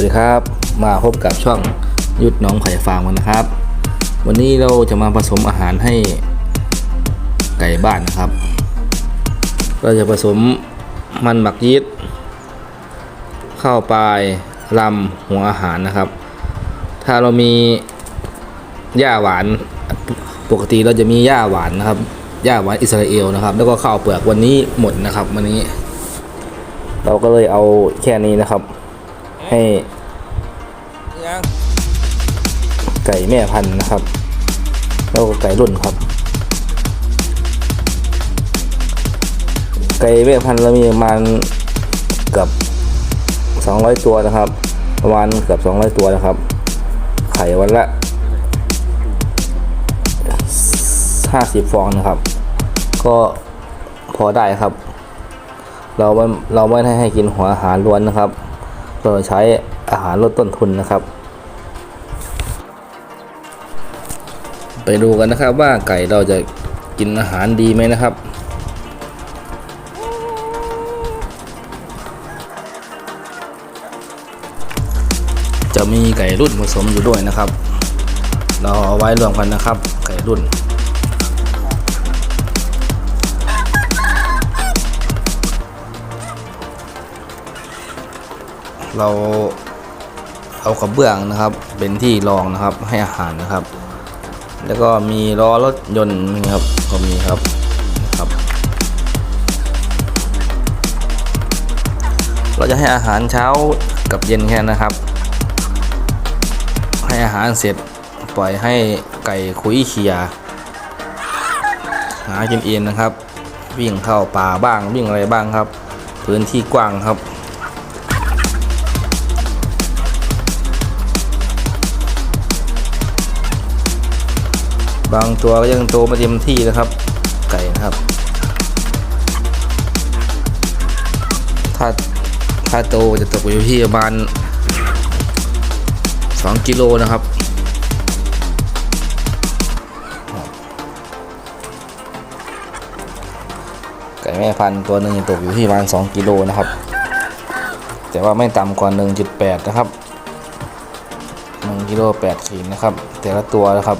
วัสดีครับ มาพบกับช่องยุทธน้องไผ่ฟาร์มกันนะครับ วันนี้เราจะมาผสมอาหารให้ไก่บ้านนะครับ เราจะผสมมันหมักยีสต์ข้าวปลายลำหัวอาหารนะครับ ถ้าเรามีหญ้าหวานปกติเราจะมีหญ้าหวานนะครับหญ้าหวานอิสราเอลนะครับ แล้วก็ข้าวเปลือกวันนี้หมดนะครับ วันนี้ เราก็เลยเอาแค่นี้นะครับ ให้ไก่แม่พันธุ์นะครับ แล้วก็ไก่รุ่นครับ ไก่แม่พันธุ์เรามีประมาณเกือบ200 ตัวนะครับ ประมาณเกือบ200 ตัวนะครับ ไข่วันละ 50 ฟองนะครับ ก็พอได้ครับ เราไม่เราไม่ได้ให้กินหัวอาหารล้วนนะครับ เราใช้อาหารลดต้นทุนนะครับ ไปดูกันนะครับว่าไก่เราจะกินอาหารดีไหมนะครับจะมีไก่รุ่นผสมอยู่ด้วยนะครับ เราเอาไว้รวมกันนะครับ ไก่รุ่น เราเอากระเบื้องนะครับ เป็นที่รองนะครับให้อาหารนะครับ แล้วก็มีล้อรถยนต์นี่ครับก็มีครับครับเราจะให้อาหารเช้ากับเย็นแค่นะครับ ให้อาหารเสร็จปล่อยให้ไก่คุยเคียหากินเองนะครับ วิ่งเข้าป่าบ้างวิ่งอะไรบ้างครับ พื้นที่กว้างครับ บางตัวก็ยังโตไมาเต็มที่นะครับ ไก่นะครับ ถ้าถ้าโตจะตกอยู่ที่ประมาณ2กิโลนะครับไก่แม่พันธุ์ตัวหนึ่งตกอยู่ที่ประมาณ2กิโลนะครับ แต่ว่าไม่ต่ำกว่า 1.8 นะครับ1กิโล8ขีดนะครับ แต่ละตัวนะครับ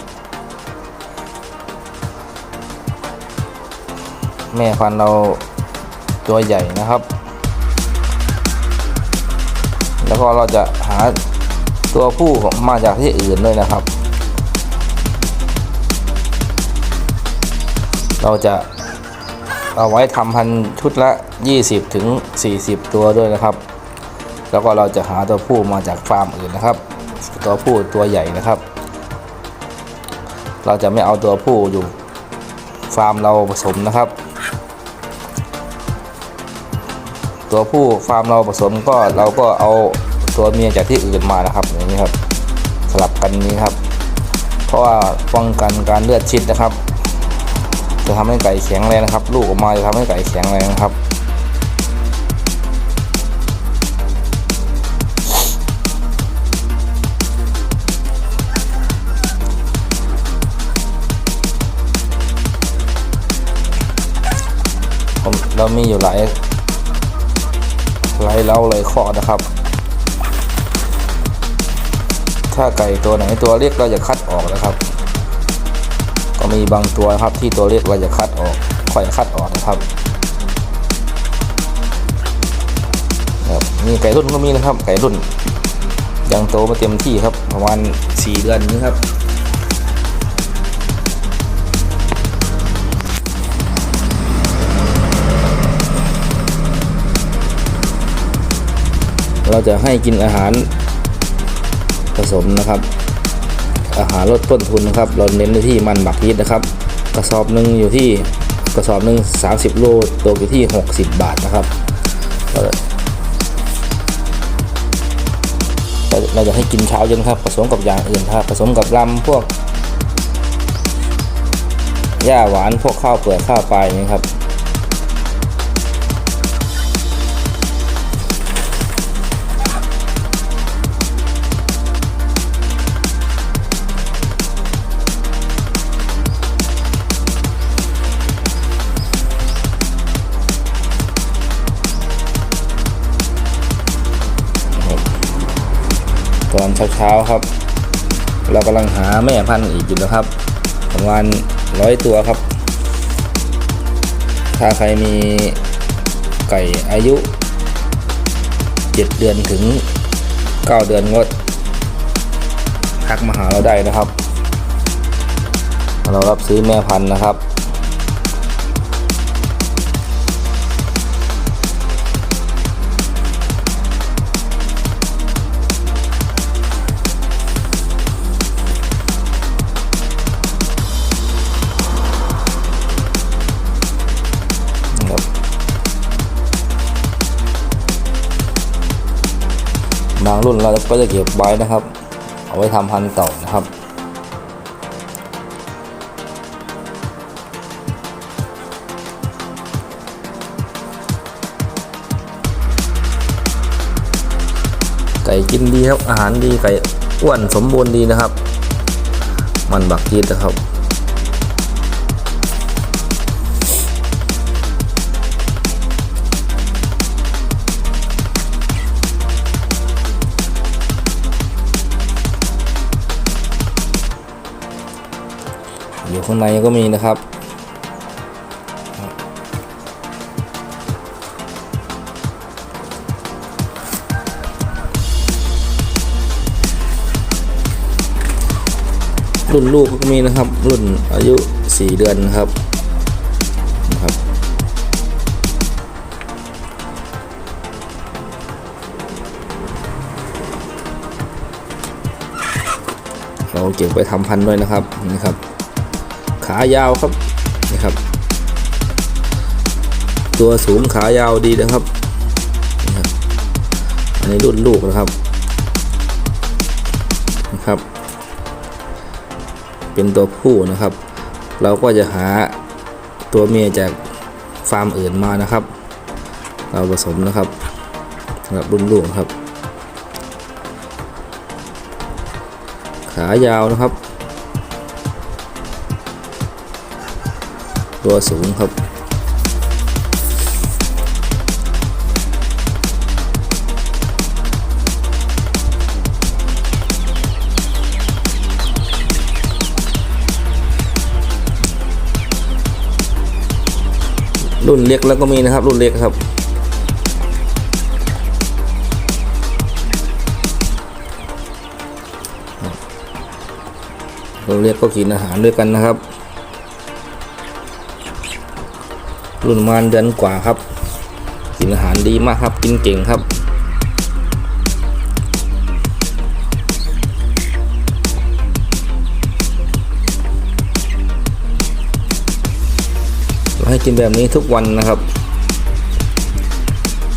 แม่พันธุ์เราตัวใหญ่นะครับ แล้วก็เราจะหาตัวผู้ของมาจากที่อื่นด้วยนะครับ เราจะเอาไว้ทำพันชุดละ 20ถึง40 ตัวด้วยนะครับ แล้วก็เราจะหาตัวผู้มาจากฟาร์มอื่นนะครับ ตัวผู้ตัวใหญ่นะครับ เราจะไม่เอาตัวผู้อยู่ฟาร์มเราผสมนะครับ ตัวผู้ฟาร์มเราผสมก็เราก็เอาตัวเมียจากที่อื่นมานะครับอย่างนี้ครับสลับกันนี้ครับ เพราะว่าป้องกันการเลือดชิดนะครับ จะทำให้ไก่แข็งแรงนะครับ ลูกออกมาจะทำให้ไก่แข็งแรงนะครับเรามีอยู่หลาย หลายเล้าเลยข้อนะครับ ถ้าไก่ตัวไหนตัวเล็กเราจะคัดออกนะครับ ก็มีบางตัวนะครับที่ตัวเล็กเราจะคัดออกค่อยคัดออกนะครับครับมีไก่รุ่นก็มีนะครับ ไก่รุ่นยังโตมาเต็มที่ครับ ประมาณ 4 เดือนนี้ครับ เราจะให้กินอาหารผสมนะครับ อาหารลดต้นทุนนะครับ เราเน้นไปที่มันหมักยีสนะครับ กระสอบหนึ่งอยู่ที่กระสอบหนึ่ง30 โลตกอยู่ที่ 60 บาทนะครับเราเราเราจะให้กินเช้าเย็นครับ ผสมกับอย่างอื่นครับผสมกับลำพวกหญ้าหวานพวกข้าวเปลือกข้าวปลายนี่ครับ เช้าๆครับ เรากำลังหาแม่พันธุ์อีกอยู่นะครับ ประมาณร้อยตัวครับ ถ้าใครมีไก่อายุ 7 เดือนถึง 9 เดือนก็ทักมาหาเราได้นะครับ เรารับซื้อแม่พันธุ์นะครับนะครับ เราก็จะเก็บไว้นะครับ เอาไว้ทำพันต่อนะครับ ไก่กินดีครับ อาหารดีไก่อ้วนสมบูรณ์ดีนะครับ มันบักยีดนะครับ อยู่ข้างในก็มีนะครับ รุ่นลูกก็มีนะครับ รุ่นอายุ 4 เดือนนะครับนะครับเราเก็บไปทำพันธุ์ด้วยนะครับนี่ครับ ขายาวครับนี่ครับ ตัวสูงขายาวดีนะครับอันนี้รุ่นลูกนะครับนะครับ เป็นตัวผู้นะครับ เราก็จะหาตัวเมียจากฟาร์มอื่นมานะครับ เราผสมนะครับสำหรับรุ่นลูกครับ ขายาวนะครับ ตัวสูงครับรุ่นเล็กแล้วก็มีนะครับ รุ่นเล็กครับ รุ่นเล็กก็กินอาหารด้วยกันนะครับ รุ่นมาณเดือนกว่าครับ กินอาหารดีมากครับ กินเก่งครับ เราให้กินแบบนี้ทุกวันนะครับ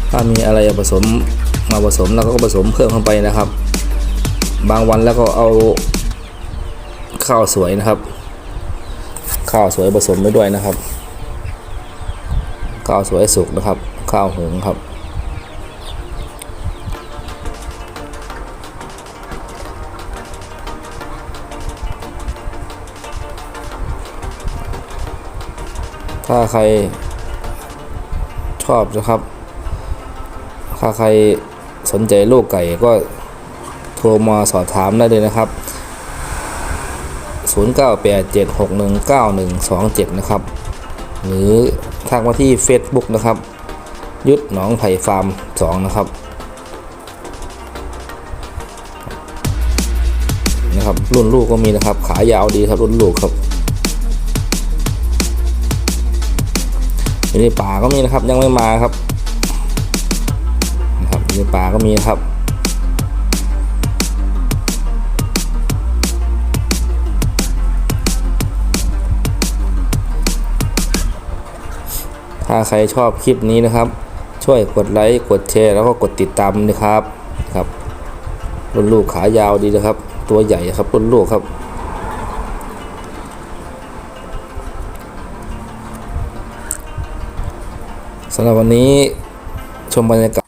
ถ้ามีอะไรผสมมาผสมแล้วก็ผสมเพิ่มเข้าไปนะครับ บางวันแล้วก็เอาข้าวสวยนะครับ ข้าวสวยผสมไปด้วยนะครับ ข้าวสวยสุกนะครับ ข้าวหุงครับ ถ้าใครชอบนะครับ ถ้าใครสนใจลูกไก่ก็โทรมาสอบถามได้เลยนะครับ 0987619127 นะครับ หรือ ทักมาที่ Facebook นะครับ ยุทธหนองไผ่ฟาร์ม 2 นะครับนะครับ รุ่นลูกก็มีนะครับ ขายาวดีครับรุ่นลูกครับอยู่ในป่าก็มีนะครับยังไม่มาครับนะครับอยู่ในป่าก็มีนะครับ ถ้าใครชอบคลิปนี้นะครับ ช่วยกดไลค์กดแชร์แล้วก็กดติดตามนะครับครับรุ่นลูกขายาวดีนะครับ ตัวใหญ่ครับรุ่นลูกครับสำหรับวันนี้ชมบรรยากาศ